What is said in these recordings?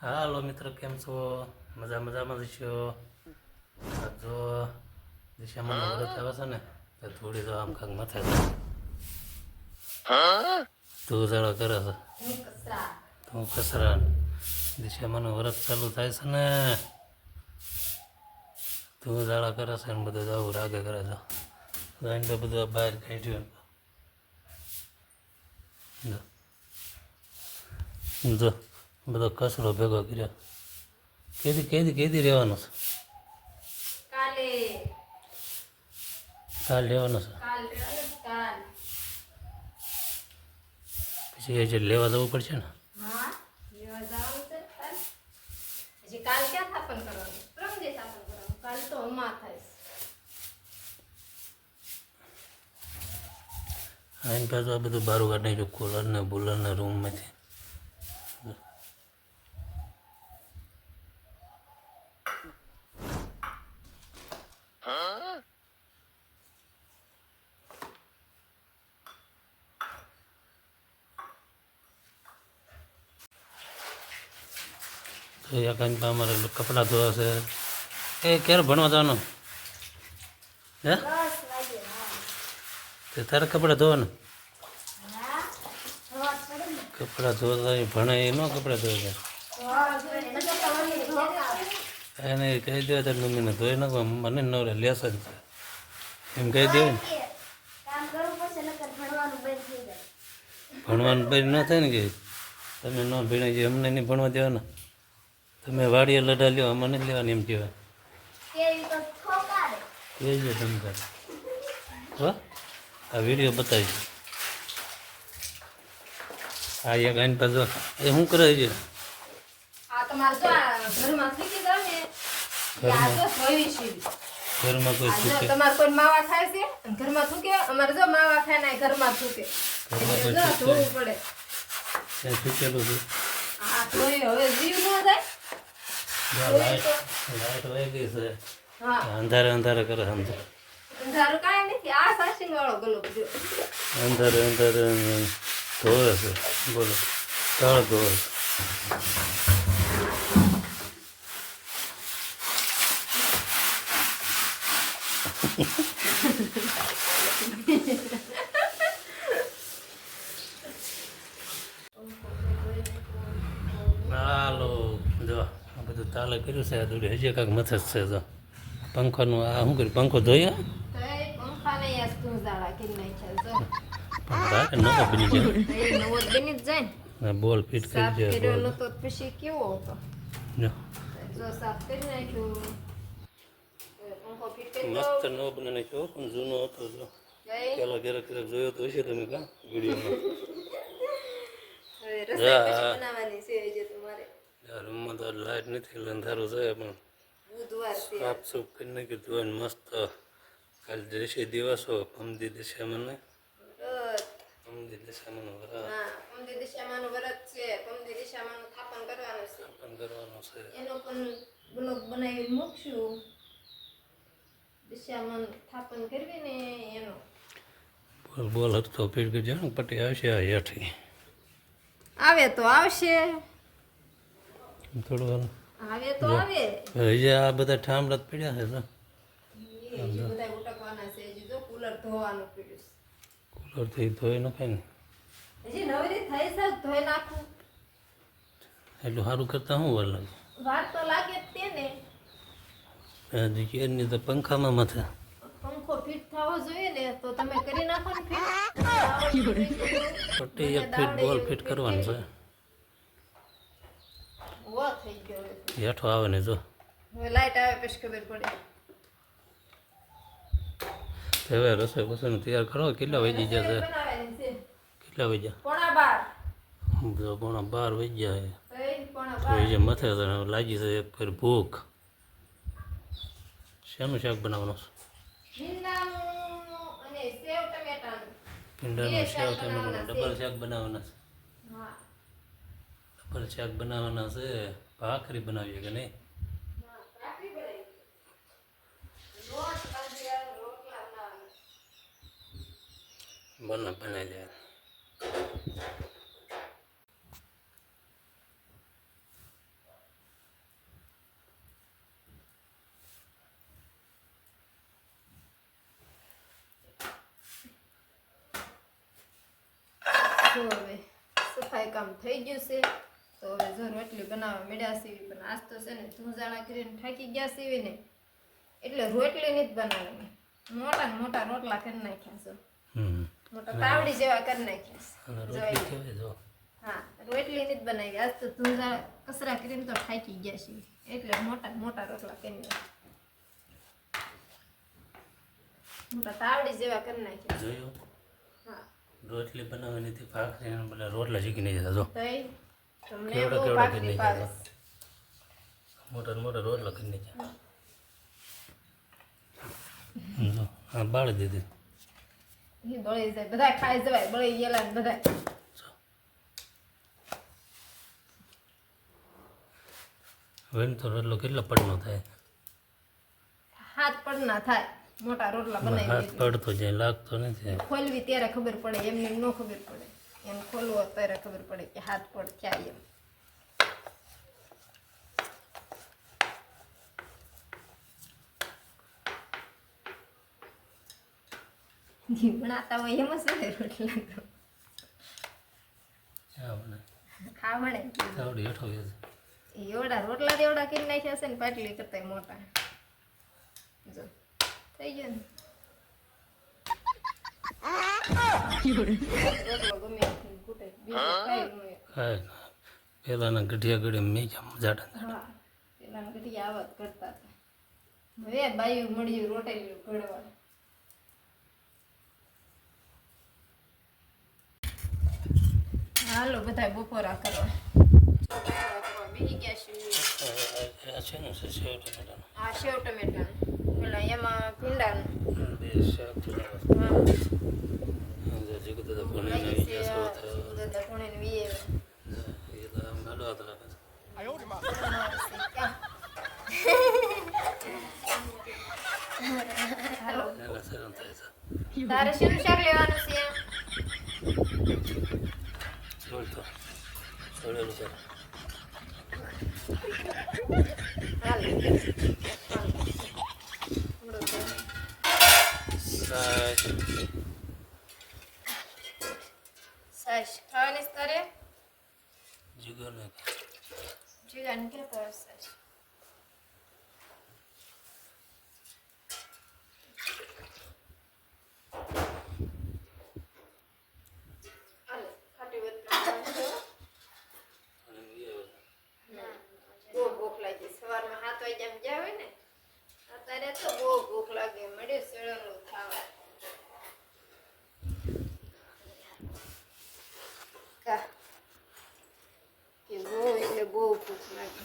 હાલો મિત્રો કેમ છો મજા મજામાં છો આ જો દિશામાં વ્રત આવે છે ને તો થોડી તો આમ કાંક માથે તું જાળો કરે છે તું કસરા દિશામાં વ્રત ચાલુ થાય છે ને તું જાળા કરે છે ને બધું જવું રાગે કરે છે જાઈને તો બધું બહાર કાઢ્યું જો. જો બધો કચરો ભેગો કર્યો. કેદી કેદી કેદી રહેવાનો છે? કાલે. કાલ લેવાનો છે? જ પછી એ જે લેવા જવું પડશે ને? કાલ. ક્યાં થાપન કરવાનું? પ્રમ દે કરવાનું. કાલ તો હમા થાય આઈને પાછું આ બધું બારું કાઢી નાખ્યું કુલર ને બુલર ને રૂમમાંથી એક અમારે કપડાં ધોવા છે. એ ક્યારે ભણવા જવાનું? હે? તે તારે કપડાં ધોવાનું? કપડાં ધોતા ભણે, એ ન કપડાં ધોવે એને કહી દેવા તારે મમ્મીને, ધોઈ નાખો, મને નવરે લેસ જ એમ કહી દેવું ને? ભણવાનું બંધ ન થાય ને કે? તમે ન ભીણાઈ જાય અમને નહીં ભણવા દેવાના. તમે વાડીએ લડા લ્યો અમને નહીં લેવાની એમ કહેવાય કહેજો તમે તારે હો આ વીડિયો બતાવી આ એક આઈને પાછો એ શું કરે છે આ તમારે જો આ ઘરમાં થૂકી જાવ ને એ આ જો સોયવી સીવી. ઘરમાં કોઈ આ જો છૂટે તમારે કોઈ માવા ખાય છે અને ઘરમાં થૂકે અમારે જો માવા ખાય ને ઘરમાં થૂકે ઘરમાં એટલે કોઈ જો છૂટે ધોવું પડે ત્યાં છૂટેલું છે આ ધોઈ હવે જીવ ન જાય જ્યાં લાઈટ વહી ગઈ છે. અંધારે અંધારે કરે સમજો અંધારું કાંઈ નથી આ સાસીન વાળો ગલો અંધારે અંધારે. ધોવે છે. બોલો તળ ધોવે છે. તાલે કર્યું છે આ દોડી હજી કાંક મથે જ છે તો પંખાનું આ શું કર્યું? પંખો ધોયા? નવો બની જાય નવો બની જાય બોલ ફિટ કરી તો પછી કેવો હતો? જો. સાફ કરી નાખ્યું. મસ્ત નો બને નાખ્યો પણ જૂનો હતો જો. પેલો ક્યારેક ક્યારેક જોયો તો હશે તમે કા? વિડીયોમાં. હવે રસોઈ પછી બનાવવાની છે જે તમારે. રૂમમાં તો લાઈટ નથી એટલે અંધારું છે પણ સાફ સૂફ કરી નાખ્યું ધોઈને મસ્ત કાલ દેશે દિવસો પમદી દિશામાં ને? વ્રત. પમદી દિશામાં વરા હા પમદી દિશામાંનું વ્રત છે પમદી દિશામાંનું સ્થાપન કરવાનું છે. પણ કરવાનું છે. એનો પણ બ્લોગ બનાવી મૂકશું. દિશામાં સ્થાપન કરવી ને એનો. બોલ બોલ પટ્ટી આવશે હેઠી. આવે તો આવશે. થોડું હાલ. આવે તો આવે. હજી આ બધા ઠામડા જ પડ્યા છે તો એ હજી બધા ઉટકવાના છે હજી જો કુલર ધોવાનું પડ્યું કુલરથી ધોઈ નખાય ને. છે હજી નવરી થઈ છે ધોઈ નાખું. એટલું સારું કરતા શું વાર લાગે? વાર તો લાગે જ તે ને. હજી કેરની તો પંખામાં માથે. પંખો ફિટ થવો જોઈએ ને તો તમે કરી નાખો ને ફિટ. પટ્ટી એક ફીટ બોલ ફીટ કરવાનું છે વો થઈ ગયો હવે. હેઠો આવે ને જો હવે લાઈટ આવે પછી ખબર પડે તો હવે રસોઈ બસોઈ તૈયાર કરો કેટલા વાગી ગયા છે બનાવવાની છે કેટલા વાગ્યા પોણા બાર જો પોણા બાર વાગ્યા છે તો એ પોણા તો બાર એ જે મથે તો લાગી છે એક ફેર ભૂખ શેનું શાક બનાવવાનું છે ભીંડાનું અને સેવ ટમેટાનું ભીંડાનું શાક ટમેટાનું ડબલ શાક બનાવવાના છે હા ડબલ શાક બનાવવાના છે ભાખરી બનાવીએ કે નહીં બના બનાવી દે હવે સફાઈ કામ થઈ ગયું છે તો હવે જો રોટલી બનાવવા મળ્યા સીવી પણ આજ તો છે ને ધૂંજાણા કરીને થાકી ગયા સીવી ને એટલે રોટલી નથી બનાવવાની. મોટા મોટા રોટલા કરી નાખ્યા છો. મોટા તાવડી જેવા કરી નાખ્યા છે. હા રોટલી નથી બનાવી. આજ તો ધૂંજા કસરા કરીને તો થાકી ગયા છે એટલે મોટા ને મોટા રોટલા કરી નાખ્યા. મોટા તાવડી જેવા કરી નાખ્યા જોયું? રોટલી બનાવવાની હતી ભાખરી રોટલા શીખી નહીં જતા જો. કેવડા બહુ કરી ભાવે નાખ્યા મોટા ને કરી નાખ્યા હા. બાળી દીધી. બળી જાય બધા ખાઈ જવાય બળી ગયેલા બધા તો રોટલો કેટલો પડનો થાય? હાથ પડના થાય મોટા રોટલા બનાવી હાથ પડતો જાય લાગતો નથી. ખોલવી ત્યારે ખબર પડે એમને એમ ન ખબર પડે. એમ ખોલવું ત્યારે ખબર પડે કે હાથ પડ ક્યાં એમ. બનાતા હોય એમ જ રોટલા તો. એવડા રોટલા જ એવડા કરી નાખ્યા છે ને પાટલી કરતા મોટા. જો થઈ ગયો ને રોટલો ગમે એટલી ખૂટે બીજું કાંઈ પહેલાંના ગઢિયા ગઢી મેં કેમ જાડા હા પેલા ગઢિયા આવત કરતા હતા. હવે બાયું મળ્યું રોટેલું ઘડવા હાલો બધા બપોરા કરવા. બપોરા બેસી ગયા છીએ છે ને સેવ ટમેટાનું. આ સેવ ટમેટાનું. પેલા એમાં ભીંડાનું. બે બનાવવા. હા જે જીગું દાદા ભણીને લાગી આવી છે ગયા છો તો દાદા ભણીને વીએ એ તો આમ ગાડવા તો લાગે છે. હાલો શરમ થાય છે તારે શેનું શાક લેવાનું છે જોડ તો છોડેલું છે સાસ સાસ ખાવાની છે તારે જીગરને જીગાને કે સાસ હાલો ખાટી વતમાં અને એ આવે. બહુ ભૂખ લાગી સવારમાં સાત વાગ્યામાં ગયા હોય ને અત્યારે તો બહુ ભૂખ લાગે મળ્યું શેળેલું ખાવા કા કે બહુ એટલે બહુ ભૂખ લાગે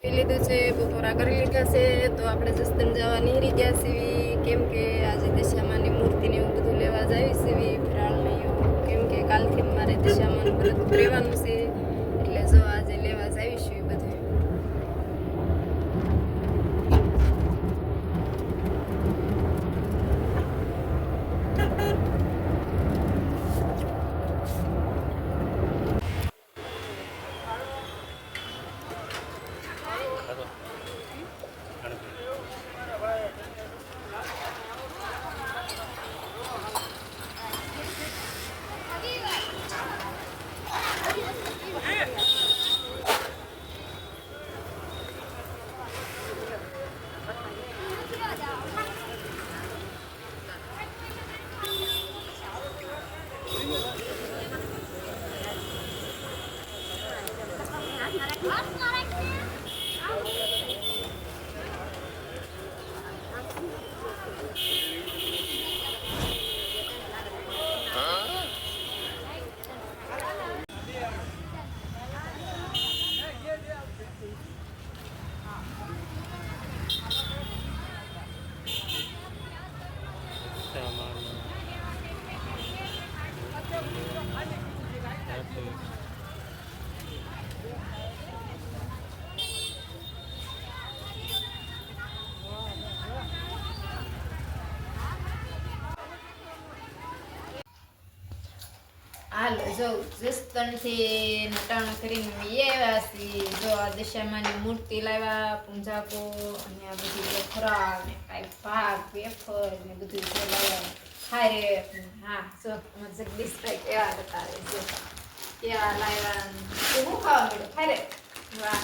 પી લીધું છે, બપોરા કરી લીધા છે, તો આપણે જસ્તન જવા નીકળી ગયા છીએ. કેમ કે આજે દશામાની મૂર્તિને એવું બધું લેવા જાવી છીએ ફરાળને એવું કેમ કે કાલથી મારે દશામાનું વ્રત રહેવાનું છે એટલે જો આજે લેવા જાવીશું એ બધું ખાધો પાણી પી. હાલો, જો જસતણથી નટાણું કરીને આવ્યા છીએ. જો આ દશામાની મૂર્તિ લાવ્યા પૂંજાકો અને આ બધી ખોરાક ને કાંઈ ભાગ, વેફર ને બધું જો લાવ્યા. હારે, હા, જો જગદીશભાઈ કેવા બતાવે છે કેવા લાવ્યા શું ખાવા મળ્યું હારે, વાહ.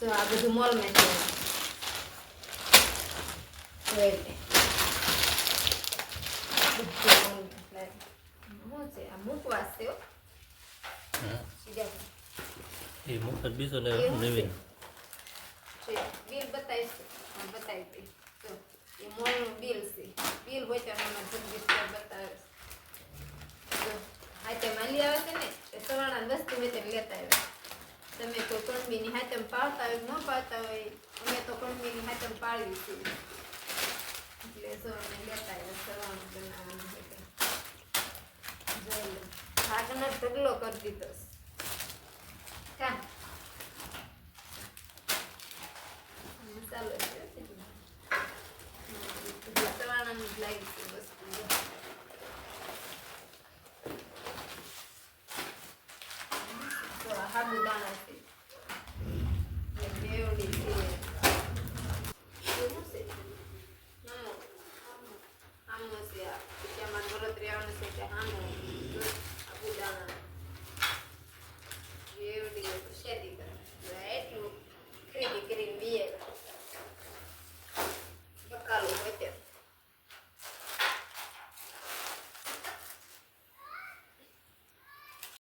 જો આ બધું મોલમાં છે. લે. શું છે. આ છે સીધા એ મુખત બીજો એવું નવીન. બિલ બતાવીશ બતાવી દઈ જો એ મોલનું બિલ છે. બિલ હોય તો એમાં જગદીશ બતાવે. હાથે માલી આવે છે ને એ સવારના દસ હોય તેને લેતા આવે. તમે કોઈ કણબીની હાથમ પાડતા હોય ન પાડતા હોય અમે તો કણબીની હાથમ પાડવી છે. એટલે અમે લેતા આવે સવારનું બનાવવાનું તો. ભાગનો ઢગલો કરી દીધો